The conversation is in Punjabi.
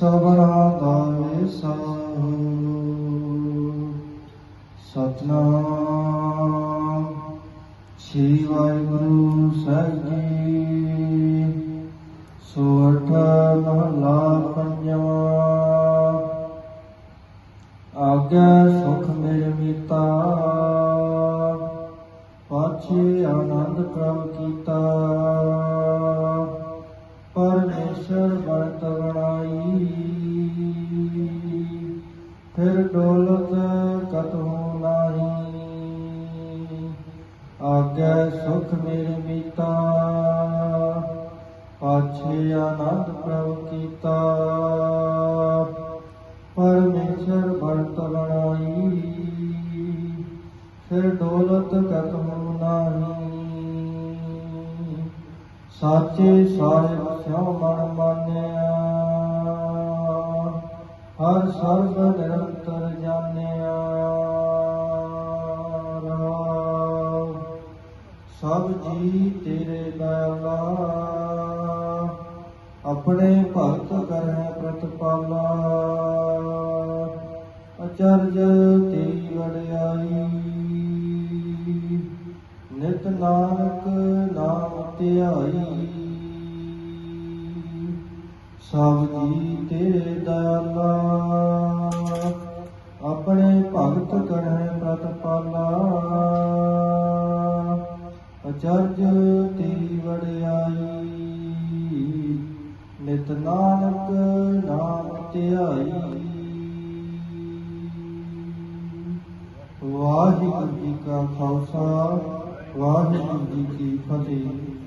ਸਬਰਾ ਦਾਵੇ ਵਿਸਾਹੋ ਸਤਨਾਮ। ਸ੍ਰੀ ਵਾਹਿਗੁਰੂ ਸਾਹਿਬ ਜੀ। ਸੋਠ ਮਹਲਾ ਪੰਜਵਾਂ ਆਗਿਆ ਸੁਖ ਮਿਲ ਮੀਤਾ। ਪਾਛੇ ਆਨੰਦ ਪ੍ਰਭ ਕੀਤਾ। ਫਿਰ ਡੋਲਤ ਕਤਹੂ ਨਾਹੀ ਆਗਿਆ ਸੁਖ ਮੇਰੇ ਮੀਤਾ ਪਾਛੇ ਆਨੰਦ ਪ੍ਰਭ ਕੀਤਾ। ਪਰਮੇਸ਼ਰ ਬਣਤ ਬਣਾਈ ਫਿਰ ਡੋਲਤ ਕਤਹੂ ਨਾਹੀ ਸਾਚੇ ਸਾਹਿਬ ਸਿਉ ਮਨ ਮਾਨਿਆ ਹਰ ਸਰਬ ਨਿਰੰਤਰ ਜਾਣਿਆ ਸਭ ਜੀ ਤੇਰੇ ਦਇਆਲਾ ਆਪਣੇ ਭਗਤ ਕਰਹਿ ਪ੍ਰਤਪਾਲਾ। ਅਚਰਜ ਤੇਰੀ ਵਡਿਆਈ ਨਿਤ ਨਾਨਕ ਨਾਮ ਧਿਆਈ। ਸਭ ਜੀ ਤੇ ਭਗਤ ਕਰਹਿ ਪ੍ਰਤਪਾਲਾ ਅਚਰਜ ਤੇਰੀ ਵਡਿਆਈ, ਨਿਤ ਨਾਨਕ ਨਾਮ ਧਿਆਈ। ਵਾਹਿਗੁਰੂ ਜੀ ਕਾ ਖਾਲਸਾ, ਵਾਹਿਗੁਰੂ ਜੀ ਕੀ ਫਤਿਹ।